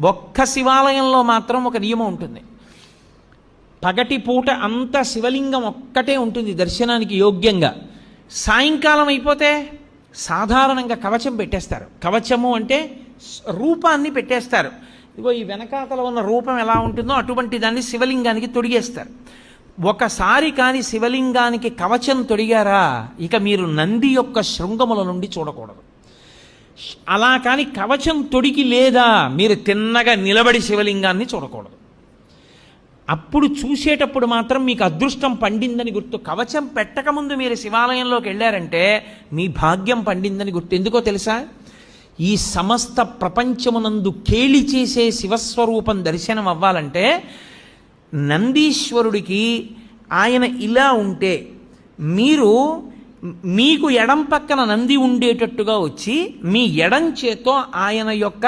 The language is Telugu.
ఒక్క శివాలయంలో మాత్రం ఒక నియమం ఉంటుంది. పగటి పూట అంతా శివలింగం ఒక్కటే ఉంటుంది దర్శనానికి యోగ్యంగా. సాయంకాలం అయిపోతే సాధారణంగా కవచం పెట్టేస్తారు. కవచము అంటే రూపాన్ని పెట్టేస్తారు. ఇదిగో ఈ వెనకాతల ఉన్న రూపం ఎలా ఉంటుందో అటువంటి దాన్ని శివలింగానికి తొడిగేస్తారు. ఒకసారి కానీ శివలింగానికి కవచం తొడిగారా ఇక మీరు నంది యొక్క శృంగముల నుండి చూడకూడదు. అలా కాని కవచం తొడిగి లేదా మీరు తిన్నగా నిలబడి శివలింగాన్ని చూడకూడదు. అప్పుడు చూసేటప్పుడు మాత్రం మీకు అదృష్టం పండిందని గుర్తు. కవచం పెట్టకముందు మీరు శివాలయంలోకి వెళ్ళారంటే మీ భాగ్యం పండిందని గుర్తు. ఎందుకో తెలుసా? ఈ సమస్త ప్రపంచమునందు కేలి చేసే శివస్వరూపం దర్శనం అవ్వాలంటే నందీశ్వరుడికి ఆయన ఇలా ఉంటే మీరు మీకు ఎడం పక్కన నంది ఉండేటట్టుగా వచ్చి మీ ఎడం చేత్తో ఆయన యొక్క